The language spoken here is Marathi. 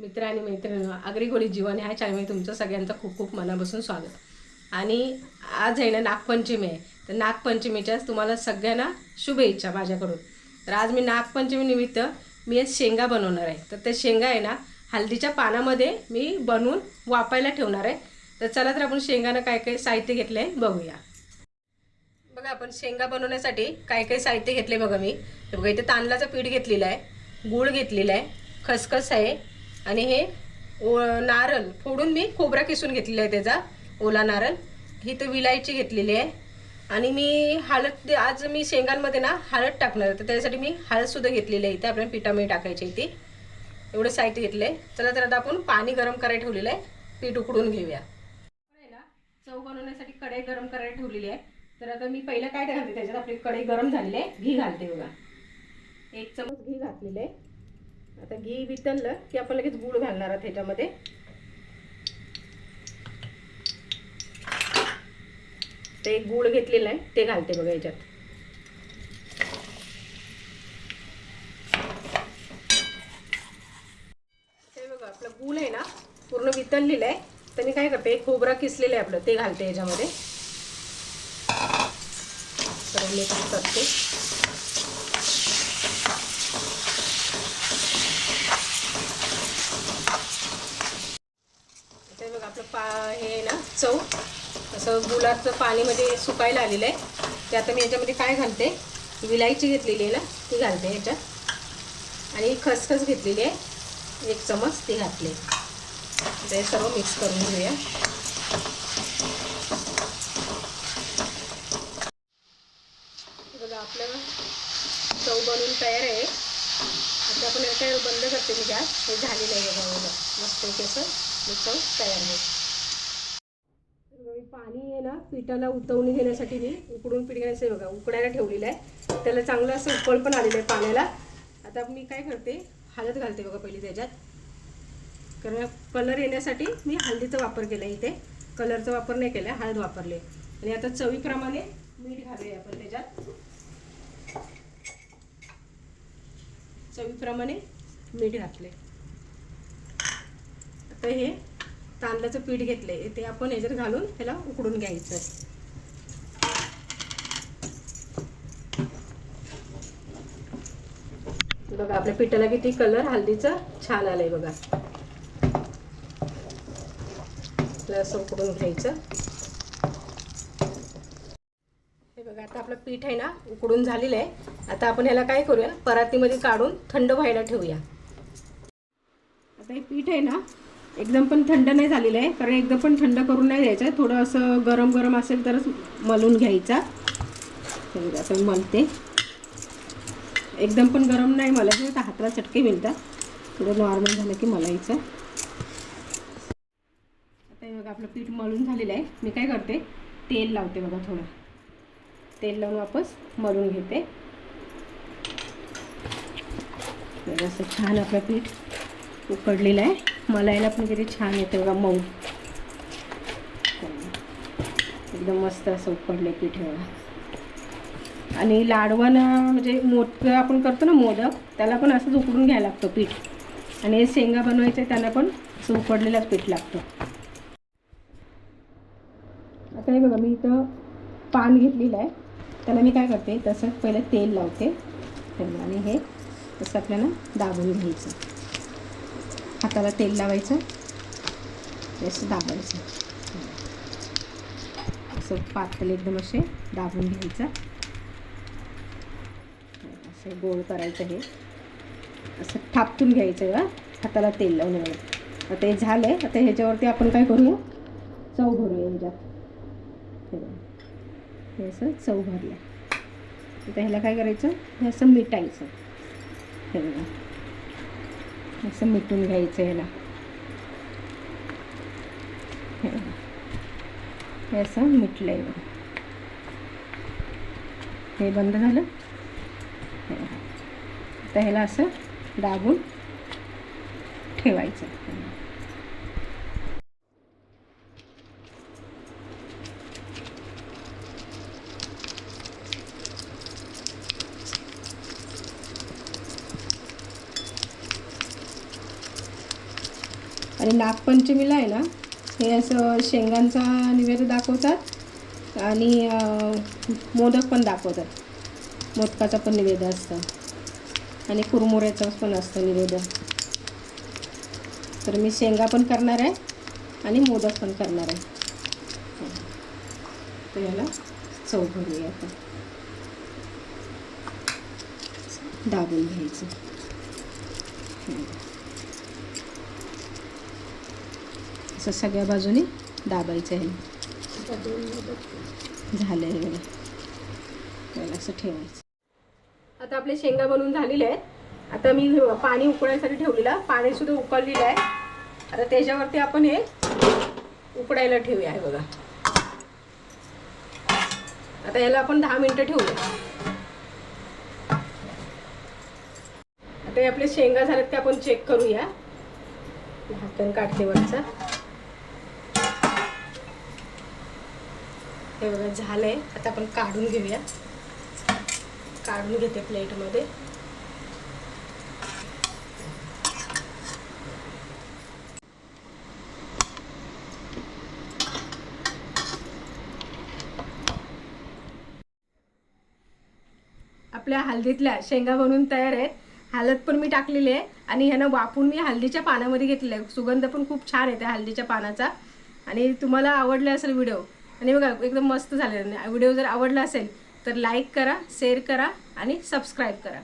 मित्र आणि मैत्रिणी आगरी जीवन ह्या चॅनलमध्ये तुमचं सगळ्यांचं खूप खूप मनापासून स्वागत. आणि आज आहे ना नागपंचमी आहे. तर नागपंचमीच्याच तुम्हाला सगळ्यांना शुभेच्छा माझ्याकडून. तर आज मी नागपंचमी निमित्त मी आज शेंगा बनवणार आहे. तर ते शेंगा आहे ना हल्दीच्या पानामध्ये मी बनवून वापायला ठेवणार आहे. तर चला तर आपण शेंगानं काय काय साहित्य घेतलं आहे बघूया. बघा आपण शेंगा बनवण्यासाठी काय काय साहित्य घेतले बघा मी. बघा इथे तांदळाचं पीठ घेतलेलं आहे गूळ घेतलेला आहे खसखस आहे आणि हे ओ नारळ फोडून मी खोबरा किसून घेतलेला आहे त्याचा ओला नारळ. ही तर विलायची घेतलेली आहे. आणि मी हळद आज मी शेंगांमध्ये ना हळद टाकणार तर त्यासाठी मी हळदसुद्धा घेतलेली आहे. इथे आपल्याला पिठामध्ये टाकायची इथे एवढं साहित्य घेतलं आहे चला तर आता आपण पाणी गरम करायला ठेवलेलं आहे. पीठ उकडून घेऊया. ना? चव बनवण्यासाठी कढई गरम करायला ठेवलेली आहे. तर आता मी पहिलं काय घालते? त्याच्यात आपली कढई गरम झालेली आहे. घी घालते बघा. एक चमच घी घातलेलं आहे. आता घी वितळलं की आपण लगेच गूळ घालणार आहोत ह्याच्यामध्ये. ते एक गूळ घेतलेलं आहे ते घालते बघा याच्यात ते बघा आपलं गूळ आहे ना पूर्ण वितळलेलं आहे. तर मी काय करते खोबरा किसलेलं आहे आपलं ते घालते याच्यामध्ये करते ते बघा आपलं पा हे आहे ना चव. असं गुलाबचं पाणी म्हणजे सुकायला आलेलं आहे. ते आता मी याच्यामध्ये काय घालते? विलायची घेतलेली आहे ना ती घालते याच्यात. आणि खसखस घेतलेली आहे. एक चमच ती घातली. ते सर्व मिक्स करून घेऊया. बघा आपलं चव बनवून तयार आहे. आता आपण काय बंद करते मी गॅस? हे झालेलं आहे बघा एवढं. मस्त असं. तयार आहे. पाणी आहे ना पिठाला उतवणी घेण्यासाठी मी उकडून पीठ घ्यायचं आहे बघा उकडायला ठेवलेलं आहे. त्याला चांगलं असं उकळ पण आलेलं आहे पाण्याला. आता मी काय करते हळद घालते बघा पहिली त्याच्यात. कारण कलर येण्यासाठी मी हळदीचा वापर केला इथे. कलरचा वापर नाही केला हळद वापरले. आणि आता चवीप्रमाणे मीठ घालूया आपण त्याच्यात. चवीप्रमाणे मीठ घातले आता हे तांदळाचं पीठ घेतले ते आपण ह्याच्यात घालून ह्याला उकडून घ्यायचं बघा आपल्या पिठाला किती कलर हल्दीचा छान आलाय बघा. असं उकडून घ्यायचं. हे बघा आता आपलं पीठ आहे ना उकडून झालेलं आहे. आता आपण ह्याला काय करूया परातीमध्ये काढून थंड व्हायला ठेवूया. आता हे पीठ आहे ना एकदम पण थंड नाही झालेलं आहे कारण एकदम पण थंड करून नाही द्यायचं. आहे थोडं असं गरम गरम असेल तरच मलून घ्यायचा. असं मलते. एकदम पण गरम नाही मलायचं तर हाताला चटके मिळतात. थोडं नॉर्मल झालं की मलायचं. आता हे बघा आपलं पीठ मळून झालेलं आहे. मी काय करते तेल लावते बघा थोडं. तेल लावून वापस मळून घेते. असं छान आपलं पीठ उकडलेलं आहे. मलायला पण किती छान येते बघा मऊ. एकदम मस्त असं उकडलं पीठ बघा आणि लाडवण म्हणजे मोठं आपण करतो ना मोदक त्याला पण असंच उकडून घ्यायला लागतं पीठ. आणि हे शेंगा बनवायचे त्यांना पण असं उकडलेलंच पीठ लागतं. आता हे बघा मी इथं पान घेतलेलं आहे. त्याला मी काय करते तसं पहिलं तेल लावते. आणि हे तसं आपल्याला दाबून घ्यायचं. हाताला तेल लावायचं. असं दाबायचं. असं पातळ एकदम असे दाबून घ्यायचं. असं गोल करायचं हे. असं थापटून घ्यायचं का हाताला तेल लावून आता हे झालं आहे आता ह्याच्यावरती आपण काय करूया? चव भरूया ह्याच्यात. हे असं चव भरूया आता ह्याला काय करायचं? हे असं मिटायचं. हे बघा. असं मिटून घ्यायचं ह्याला हे असं मिटलं आहे हे बंद झालं? आता ह्याला असं दाबून ठेवायचं. आणि नागपंचमीला आहे ना हे असं शेंगांचा निवेद दाखवतात आणि मोदक पण दाखवतात. मोदकाचा पण निवेद असतं. आणि कुरमुऱ्याचं पण असतं निवेद. तर मी शेंगा पण करणार आहे आणि मोदक पण करणार आहे. तर याला चव भरूया आता. दाबून घ्यायचं. असं सगळ्या बाजूने दाबायचं आहे. झालं आहे बघा. त्याला असं ठेवायचं. आता आपले शेंगा बनवून झालेले आहेत. आता मी पाणी उकळायसाठी ठेवलेलं पाणी सुद्धा उकळलेलं आहे. आता त्याच्यावरती आपण हे उकडायला ठेवूया आहे बघा. आता याला आपण दहा मिनटं ठेवूया. आता हे आपले शेंगा झालेत ते आपण चेक करूया. ढाकण काढते वरचा. हे बघा आहे आता आपण काढून घेऊया. काढून घेते प्लेटमध्ये. आपल्या हळदीतल्या शेंगा बनवून तयार आहेत. हळद पण मी टाकलेली आहे. आणि ह्यानं वाफून मी हळदीच्या पानामध्ये घेतलेलं आहे. सुगंध पण खूप छान येते हळदीच्या पानाचा. आणि तुम्हाला आवडला असेल व्हिडिओ आणि बघा एकदम मस्त झालेला व्हिडिओ जर आवडला असेल तर लाईक करा शेअर करा आणि सबस्क्राईब करा.